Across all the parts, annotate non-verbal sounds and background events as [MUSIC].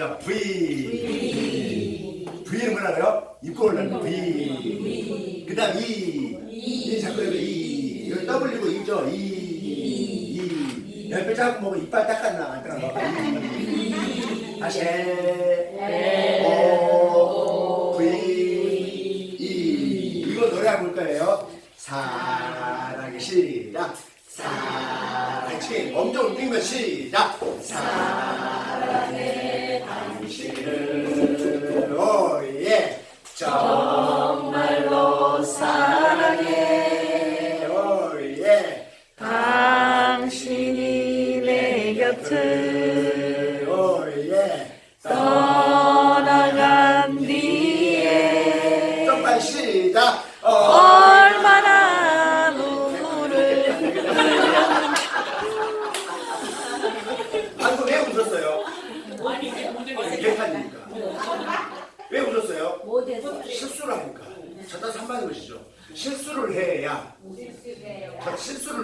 자, V. V는 뭐라고요? 입고 올라가는 V. 그 다음 E. 이 자꾸 여기 E. 여기 W고 E죠? E. E. 옆에 자꾸 보고 이빨 닦았나? 안 닦았나? E. 다시 에. O. V. E. 이거 노래 한번 볼 거예요. 사랑의 시작. 사랑의 엄청 움직이면 시작. 사랑의 당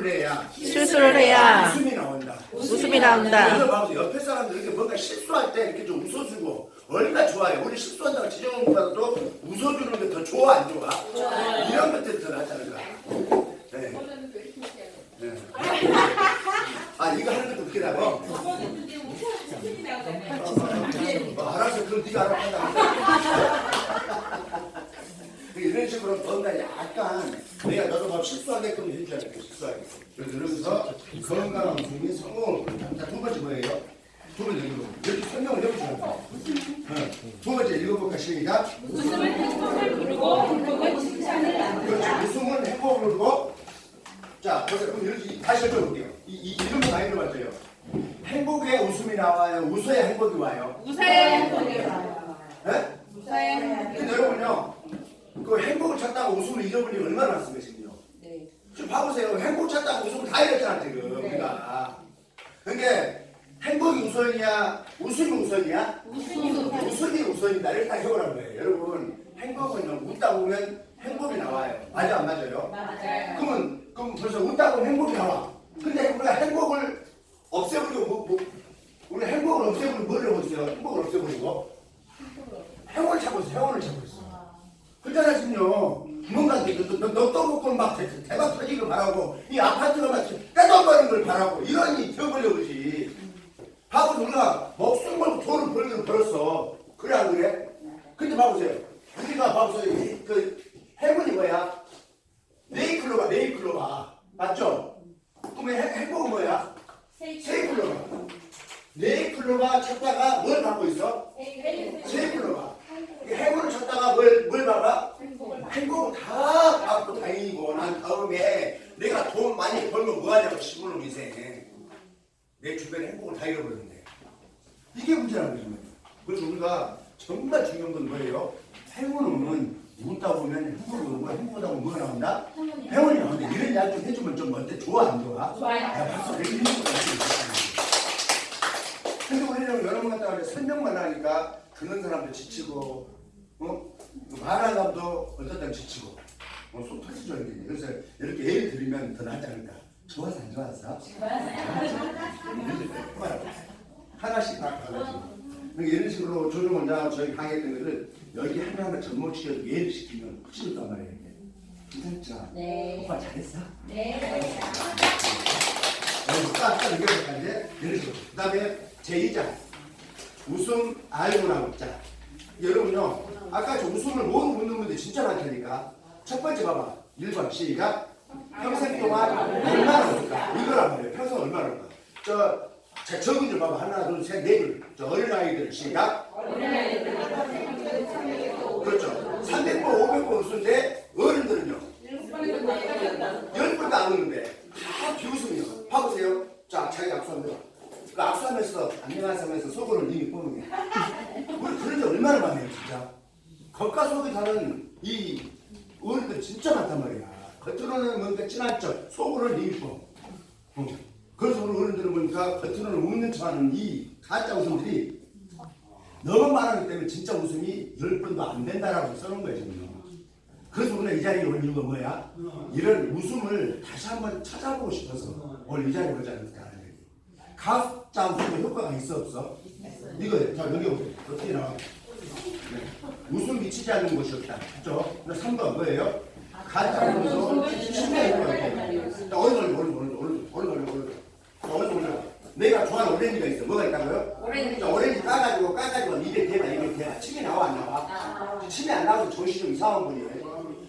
실수를 해야 실수를 해야 웃음이 나온다 웃음이 나온다. 그래서 봐도 옆에 사람들 이렇게 뭔가 실수할 때 이렇게 좀 웃어주고 얼마나 좋아요. 우리 실수한다고 지정받아도 웃어주는 게 더 좋아 안 좋아? 이런 것들이 더 않을까? 네. 네. 아 이거 하는 것도 웃기다고? 어, 알았어. 그럼 네가 알아 한다. 이런 식으로 뭔가 약간 내가 너도 막 돼. 실수하게끔. 그러면서 건강한 숨이 성공을. 자, 두 번째 뭐예요? 두 번째 읽어보 이렇게 설명을 해보시면 돼요. 어, 두 번째 읽어볼까 시작. 그렇죠. 웃음은 행복을 누르고 자, 보세요. 그럼 다시 읽어볼게요. 이, 이 이름은 많이 들어봤어요. 행복에 웃음이 나와요. 웃어야 행복이 와요. 네? 근데 여러분요, 그 행복을 찾다가 웃음을 잃어버리니 얼마나 많습니까, 지금 요? 지금 봐보세요. 행복 찾다가 웃음을 다 잃었잖아, 지금. 우리가. 그러니까 행복이 우선이야, 웃음이 우선이야? 웃음이 우선이다. 이렇게 다 해보라는 거예요. 여러분, 행복은 웃다 보면 행복이 나와요. 맞아, 안 맞아요? 그러면, 그럼 벌써 웃다 보면 행복이 나와. 근데 우리가 행복을 없애버리고, 뭐, 뭐, 우리 행복을 없애버리고 하고 있어요? 행복을 없애버리고? 행운을 찾고 있어, 행운을 찾고 있어. 그잖아 지금요. 떠먹고 막 대- 대박 터지길 바라고 이 아파트가 막 떼돈버리는 걸 바라고 이러니 되어버려보지. 바보 우리가 목숨 걸고 돈을 벌기를 벌었어. 그래 안 그래? 근데 봐보세요. 우리가 봐보세요. 이- 그 행운이 뭐야? 네이클로가 네이클로가 맞죠? 그러면 행- 행복은 뭐야? 세이클로가 네이클로가 찾다가 뭘 갖고 있어? 세이클로가 행운을 찾다가 뭘, 뭘 봐봐? 행복을 다 받고 다니고 난 다음에 내가 돈 많이 벌면 뭐하냐고 시부는 인생 내 주변에 행복을 다 잃어버렸네 이게 문제라는 거죠 그래서 우리가 정말 중요한 건 뭐예요? 행운은 웃다 보면 행복이 오고 행복하다 보면 뭐가 나온다? 행운이 나온다 이런 이야기 좀 해주면 좀 어때? 좋아 안 좋아? 야, 박수 내리는 거야. 근데 우리는 여러분 같다 그래 설명만 하니까 듣는 사람도 지치고 어? 말하는 사람도 어떨 땐 지치고 어, 속 터지죠 이게 그래서 이렇게 예를 들으면 더 낫지 않을까 좋아서 안 좋아서? 하나씩 다 가가지고 그러니까 이런 식으로 조정원자 저희 강의했던 것을 여기 하나하나 접목시켜서 예를 시키면 훨씬 더 말이에요 괜찮죠? 네. 오빠 잘했어? 네. 딱 이런 식으로 그 다음에 제2자 웃음 알고 나 웃자 여러분요 아까 저 웃음을 못 웃는 분들 진짜 많다니까 첫 번째 봐봐. 1번 시작. 평생 동안 얼마나 웃을까? 이거란 말이에요. 평생 얼마나 웃을까? 저 자, 적은 좀 봐봐. 하나 둘셋넷줄저 어린아이들 시작. 그렇죠. 300번 500번 웃는데 어른들은요? 10번도 안 웃는데 다 비웃음이요. 봐보세요. 자 자기 악수합니다 그 악수하면서 안녕하세요 하면서 속으로 님이 뿜는 게 우리 그런 게 얼마나 많아요 진짜? 겉과 속이 다른 이 어른들 진짜 많단 말이야 겉으로는 뭔가 척 속으로는 응. 그래서 우리 어른들은 보니까 겉으로는 웃는 척하는 이 가짜 웃음들이 너무 많았기 때문에 진짜 웃음이 열 번도 안 된다라고 써놓은 거예요 지금 그래서 우리가 이 자리에 온 이유가 뭐야? 이런 웃음을 다시 한번 찾아보고 싶어서 오늘 이 자리에 오지 않을까. 가짜 웃음에 효과가 있어 없어? 이거 자 여기 오세요. 어떻게 나와? 네. 웃음 미치지 않는 곳이었다. 그죠? 근데 3번 뭐예요? 가짜 웃음에서 심해 효과가 있다. 자, 어느 걸로 어느 걸로 어느 걸로 어느 걸로 어느 걸로 내가 좋아하는 오렌지가 있어. 뭐가 있다고요? 오렌지. 자, 오렌지 까가지고 까가지고 입에 대봐 입에 대봐. 침이 나와 안 나와? 침이 안 나와서 조시 좀 이상한 분이에요.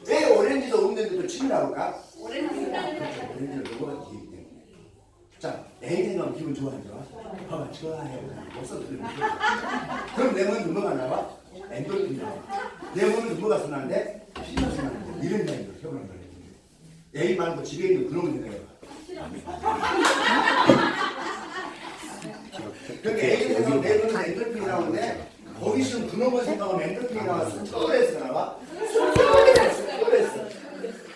왜 오렌지도 없는데도 침이 나올까? 오렌지. 오렌지를 먹어봤기 때문에. 자, 애인 생각하면 기분 좋아 안 좋아? 봐봐, 좋아해요. 없어 들으면 그럼 내 몸에 뭐가 나와? 엔돌핀이 나와. 내 몸에 뭐가 순환돼? 피가 순환돼. 이런 이야기를 해보는 거예요. 애인 말고 집에 있는 그런 문제가 그러니까 애인 생각하면 내 몸에 엔돌핀이 나오는데 거기서 그놈의 생각하면 엔돌핀이 나와 스트레스가 나와? 스트레스, 스트레스.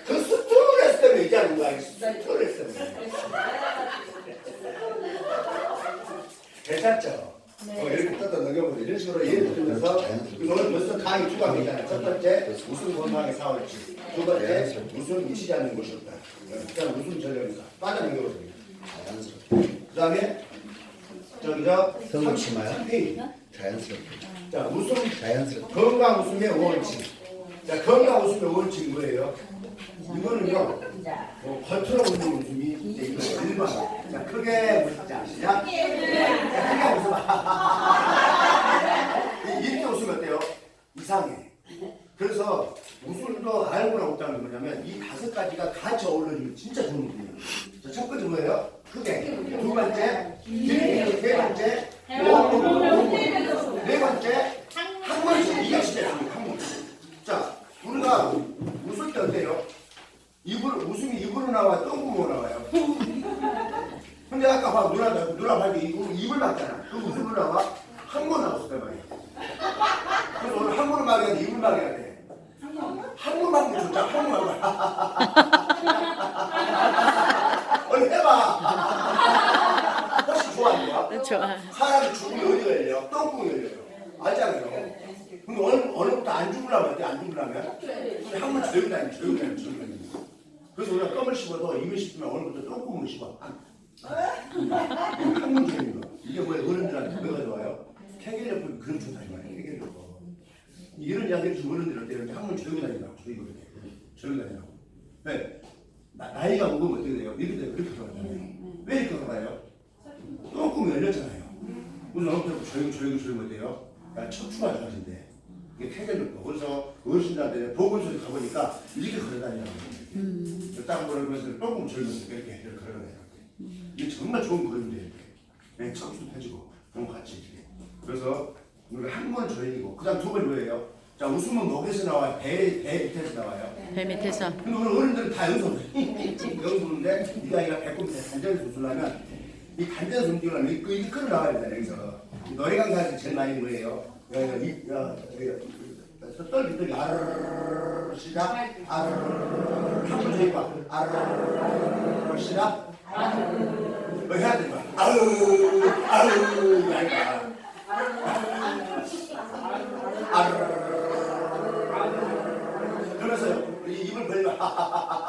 그 스트레스 때문에 얘기하는 거야. 이 스트레스 때문에. 괜찮죠? 어, 이렇게 뜯어 넘겨보세요. 이런 식으로 예를 들면서 오늘 벌써 강의 두가 있잖아요. 첫 번째, 무슨 건강에 사올지. 두 번째, 무슨 미치지 않는 것이었다. 그 다음 무슨 전략이다. 빠져 넘겨보세요. 그 다음에, 저기서 성우 치마요? 3페이지. 자연스럽게 자, 웃음 자연스럽게 건강 웃음의 원칙. 자, 건강 웃음의 원칙 뭐예요? 이거는요, 뭐, 겉으로 웃는 웃음이 이제 이거 일반. 자, 크게 웃자. 시작. 자, 크게 웃어봐. [LAUGHS] 이- 이렇게 웃으면 어때요? 이상해. 그래서 웃음도 알고나 웃다는 뭐냐면 이 다섯 가지가 같이 어우러지면 진짜 좋은 웃음이에요. 자, 첫 번째 뭐예요? 크게. 두 번째, 길게. 세 번째, 오분. 네 번째, 한 번씩 이게 진짜 중요해요. 한 번씩. 자, 우리가 웃을 때 어때요? 입으로 웃음이 입으로 나와 똥구멍으로 나와요. 근데 아까 봐 누나 누나 봐도 입으로 입을 막잖아. 그 웃음으로 나와 한 번 나왔을 말이야. 그래서 오늘 한 번을 막아야 돼, 입을 막아야 돼. 한번 막으면 좋다. 한번 막아. [LAUGHS] 얼른 해봐. 훨씬 좋아 안 좋아? 좋아. 사람이 죽으면 어디가 열려? 똥구멍 열려요. 알잖아요. 근데 어느, 어느부터 안 죽으려면 어때? 안 죽으려면? 한번 조용히 다니, 조용히 다니, 조용히 다니. 그래서 우리가 껌을 씹어도 입을 씹으면 어느부터 똥구멍을 씹어. 한문 조용히 거. 이게 뭐야? 어른들한테 뭐가 좋아요? 쾌결력은 그런 좋다 이 말이야. 쾌결력. 이런 이야기를 좀 어른들 때 이렇게 한문 조용히 다니라고. 조용히 그렇게. 조용히 다니라고. 왜? 나, 나이가 먹으면 어떻게 돼요? 이렇게 되면 그렇게 돌아가잖아요. 왜 이렇게 돌아가요? 똥구멍이 열렸잖아요. 무슨 어떻게 조용히 조용히 조용히 어때요? 야, 척추가 좋아진대. 이게 쾌결력도. 그래서 어르신들한테 보건소에 가보니까 이렇게 걸어다니라고. 음. 딱 걸으면서 조금 젊으니까 이렇게 이렇게 걸어다니라고. 이게 정말 좋은 걸음이에요. 네, 척추도 펴지고 너무 같이 이렇게. 그래서 우리가 한번 조용히고 그다음 두 번 뭐예요? 자 웃음은 목에서 나와요. 배, 배 밑에서 나와요. 배 밑에서. 근데 오늘 어른들은 다 [LAUGHS] 여기서 여기 부는데 이 아이가 배꼽 밑에 간절에서 웃으려면 이 간절에서 움직이려면 이, 이 끌어 나와야 돼 여기서. 노래 강사에서 제일 많이 뭐예요? 여기가 이, 야, 여기가 떨리 떨리 아르르르 시작. 아르르르 한번 봐. 아르르르 시작. 뭐 해야 되는 거야? 아르르르 아르르르 아르르르 이 입을 벌리 [LAUGHS]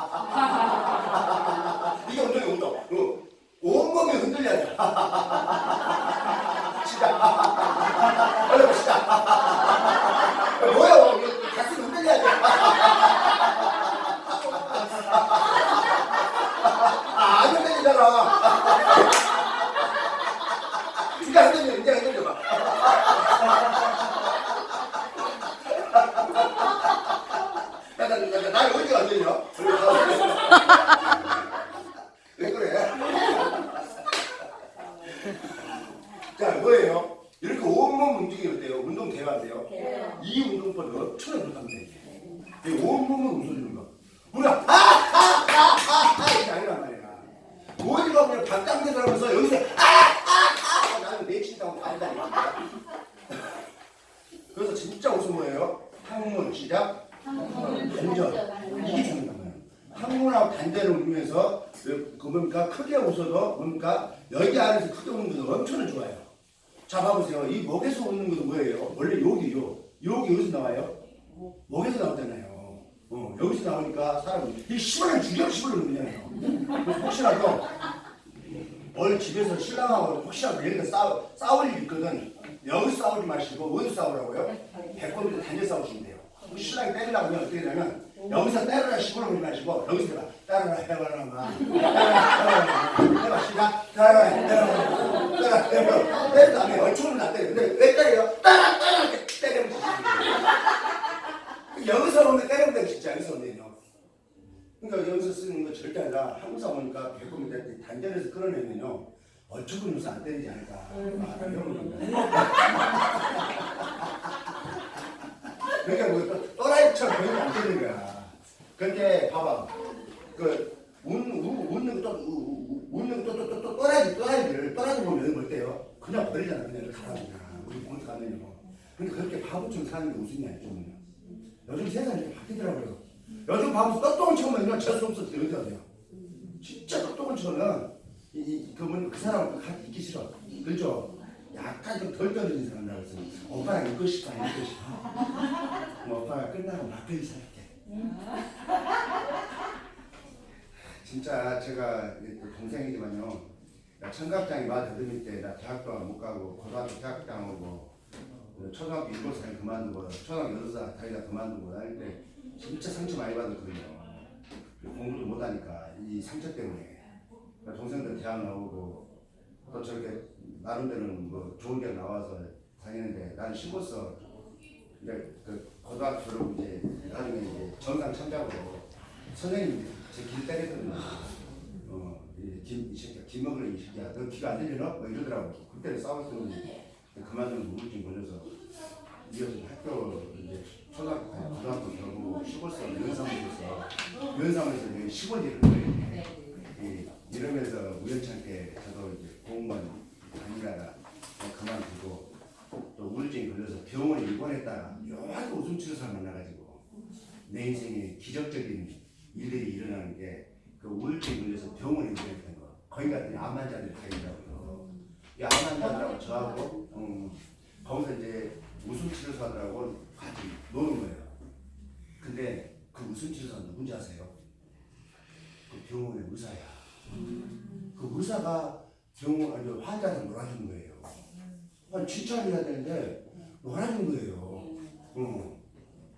야, 나, 나, 나, 나를 어디가 안 들려? 왜 그래? 자, 뭐예요? 이렇게 온몸 움직이면 어때요? 운동 대화돼요. 이 운동법을 엄청나게 못하면 돼. 이 온몸을 웃어주는 거. 우리가 아아아아아 이게 아니란 말이야. 어디가 그냥 박장대 하면서 여기서 아아아 나는 내친다고 간다니까. 그래서 진짜 웃음 뭐예요? 항문 시작. 단전 이게 중요한 거예요. 항문하고 단전을 울면서 그 뭡니까 크게 웃어도 뭡니까 여기 안에서 크게 웃는 것도 엄청나 좋아요. 자 봐보세요. 이 목에서 웃는 것도 뭐예요? 원래 여기 요. 여기 여기서 나와요. 목에서 나오잖아요. 어, 여기서 나오니까 사람이 이 시원한 주력 시원을 넣잖아요. 혹시라도 뭘 집에서 신랑하고 혹시라도 들어 싸우, 싸울 일 있거든 여기 싸우지 마시고 어디 싸우라고요? 배꼽에서 단지 싸우시면 돼요 신랑이 때리려고 하면 어떻게 되냐면 여기서 때려라 시골 오지 마시고 여기서 해봐. 때려라 해봐라 마. 때려라 [LAUGHS] 해봐 시작. 때려라 해봐라. 해봐라 때려 다음에 얼추는 안 때려. 근데 왜 때려요? 때려 때려 이렇게 때리면 되지 여기서 오면 때리면 돼 진짜. 여기서 오면요 그러니까 여기서 쓰는 거 절대 아니라 항상 오니까 될때 단전에서 끌어내면요. 얼추구면서 안 때리지 않을까. 아, 이런 겁니다. 그러니까 뭐 또- 또라이처럼 보이면 안 되는 거야. 근데 봐봐. 그 웃, 웃, 웃는 것도 우- 우- 웃는 것도 또, 또, 또 또라이 또라이들 또라이 보면 뭐 어때요? 그냥 버리잖아. 그냥 이렇게 가라잖아. 우리 공트 가면요. 근데 그렇게 바보처럼 사는 게 웃음이 아니죠. 요즘 세상이 이렇게 바뀌더라고요. 요즘 바보 똑똑한 척은요 재수 없어 이러야 돼요. 진짜 똑똑한 척은 그분 그 사람 같이 있기 싫어. 그죠? 약간 좀 덜 떨어진 사람이라고 해서 오빠랑 이거 싶다 이거 싶다. 뭐 오빠가 끝나고 막걸리 사올게. [LAUGHS] 진짜 제가 동생이지만요. 나 청각장애 말 더듬일 때 나 대학도 못 가고 고등학교 대학교 다니고 그 초등학교 일곱 살 그만두고 초등학교 여섯 살 다니다 그만두고 다닐 때 진짜 상처 많이 받았거든요. 공부도 못하니까 이 상처 때문에 그러니까 동생들 대학 나오고 또 저렇게 나름대로는 뭐 좋은 데 나와서 다니는데 나는 심었어. 이제 그 고등학교 졸업 이제 나중에 이제 정상 참작으로 선생님이 제길 때렸거든요. 어, 이 김, 이 새끼야, 김먹을 이 새끼야, 너 귀가 안 들리나? 뭐 이러더라고. 그때 싸웠더니 그만두면 우울증 걸려서 이어서 학교 이제 초등학교, 아니, 고등학교 결국 시골서 연상에서 여기 시골 일을. 이, 이러면서 우연찮게 저도 이제 공무원 다니다가 그만두고 또 우울증이 걸려서 병원에 입원했다가 묘하게 웃음치료사 만나가지고 내 인생에 기적적인 일들이 일어나는 게 그 우울증이 걸려서 병원에 입원했던 거. 거기 갔더니 암 환자들이 다 있더라고요. 이 암 환자들하고 저하고 음, 거기서 이제 웃음치료사들하고 같이 노는 거예요. 근데 그 웃음치료사 누군지 아세요? 그 병원의 의사야. 그 의사가 병원 아니 환자를 놀아주는 거예요. 한 칭찬해야 되는데 놀아주는 거예요. 어.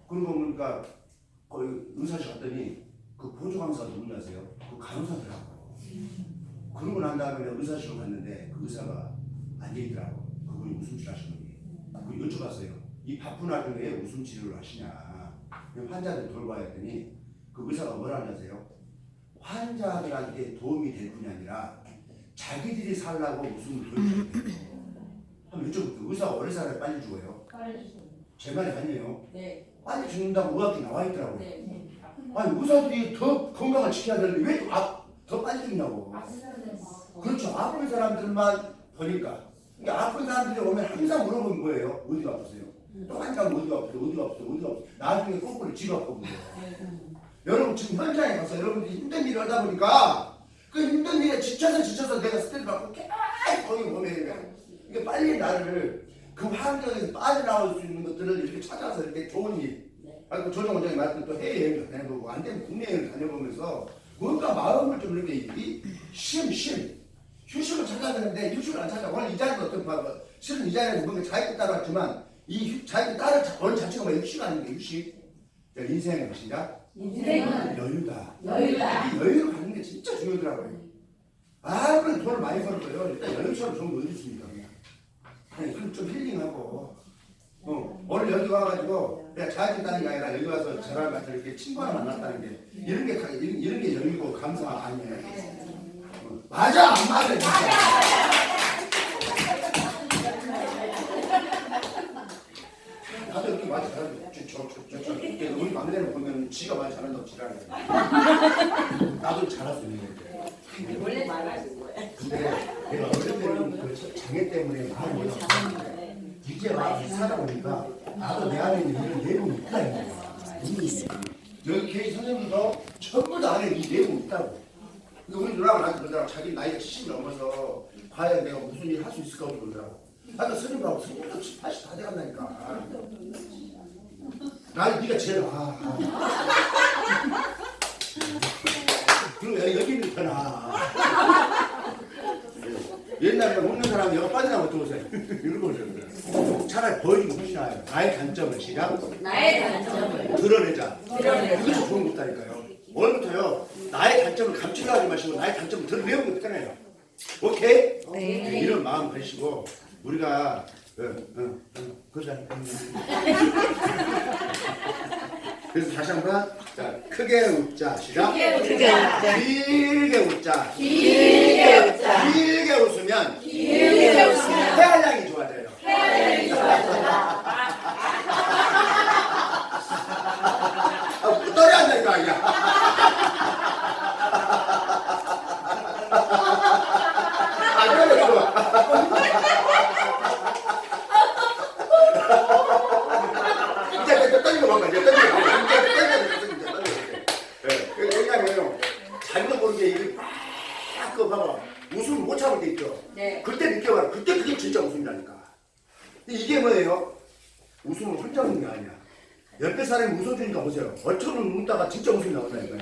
그리고 그러니까 거기 의사실 갔더니 그 보조 강사 누군지 아세요? 그 간호사더라고. 그러고 난 다음에 의사실로 갔는데 그 의사가 앉아 있더라고. 그분이 일 하시는 분이. 그 여쭤봤어요. 이 바쁜 와중에 왜 웃음 치료를 하시냐. 그 환자들 돌봐야 했더니 그 의사가 뭐라 하냐세요? 환자들한테 도움이 될 뿐이 아니라 자기들이 살라고 돌려줘야 돼요. 한번 여쭤볼게요. 의사가 오래 살아야 빨리 죽어요? 제 말이 아니에요. 네. 빨리 죽는다고 의학이 나와 있더라고요. 네. 아니 의사들이 더 건강을 지켜야 되는데 왜 더 빨리 죽냐고. 그렇죠. 아픈 사람들만 보니까. 그러니까 아픈 사람들이 오면 항상 물어보는 거예요. 어디가 아프세요? 또 한참 어디가 아프세요? 어디가 아프세요? 어디가 아프세요? 나중에 거꾸로 지가 아프고요. 여러분 지금 현장에 가서 여러분들이 힘든 일을 하다 보니까 그 힘든 일에 지쳐서 지쳐서 내가 스트레스 받고 계속 거기 보면 이게 빨리 나를 그 환경에서 빠져나올 수 있는 것들을 이렇게 찾아서 이렇게 좋은 일. 아니 그 조정 원장이 말했던 또 해외여행도 다녀보고 안 되면 국내 여행을 다녀보면서 뭔가 마음을 좀 이렇게 이 쉼, 쉼. 휴식을 찾아야 되는데 휴식을 안 찾아. 오늘 이 자리도 어떤 봐 실은 이 자리는 뭔가 자기 따라왔지만 이 휴- 자기 따라 오늘 자체가 뭐 휴식 아닌가 휴식. 자, 인생의 것이냐 인생은 여유다. 여유다. 이 여유를 진짜 중요하더라고요. 아, 그래 돈을 많이 벌어요. 일단 여유처럼 좋은 거 어디 있습니까, 그냥. 좀 힐링하고. 어, 오늘 여기 와가지고 그냥 자연다는 게 아니라 여기 와서 저랑 같이 이렇게 친구 하나 만났다는 게 이런 게 가- 이런, 이런 게 여유고 감사 아니에요. 어, 맞아, 안 맞아, 진짜. 나도 이렇게 많이 잘하는데 저, 저, 저, 저, 이렇게 우리 막내를 보면 지가 많이 잘한다고 지랄해. 나도 잘할 수 있는 건데. 원래 말하신 거예요. 근데 내가 어릴 때는 그 장애 때문에 마음이 못 잡았는데 이제 막 살다 보니까 나도 내 안에 있는 이런 내공이 있다. 여기 계신 선생님도 전부 다 안에 이 내공이 있다고. 근데 우리 누나가 나한테 그러더라고 자기 나이가 70 넘어서 과연 내가 무슨 일 할 수 있을까 그러더라고. 아까 스님하고 스님도 80다 돼간다니까. 나는 네가 제일 아. 그리고 여기- 여기는 더 나아. 옛날에 먹는 사람 여가 빠져나면 어떠세요? 이런 거죠. 차라리 보여주고 훨씬 나아요. 나의 단점을 시작 나의 단점을 드러내자. 드러내자. 그것이 좋은 것다니까요. 오늘부터요. 나의 단점을 감추려 하지 마시고 나의 단점을 드러내는 것 편해요. 오케이? 네. 이런 마음 가지시고 우리가 어, 어, 어, 그러자. 그래서 다시 한번 자 크게 웃자 시작. 크게 웃자. 길게 웃자. 길게 웃자 길게 웃으면 길게 웃으면 폐활량이 좋아져요. 폐활량이 좋아져라 아, 떨이 안다니까 아니야. 아, 그래, 좋아. 이제 이제 떨리고 막 이제 떨리고 막 이제 떨리고 이제 떨리고 예, 왜냐면 자기도 모르게 이게 막그 봐봐 웃음을 못 참을 때 있죠. 네 그때 느껴봐라. 그때 그게 진짜 웃음이라니까. 이게 뭐예요? 웃음을 혼자 웃는 게 아니야. 옆에 사람이 웃어주니까 보세요. 어처럼 웃다가 진짜 웃음이 나온다니까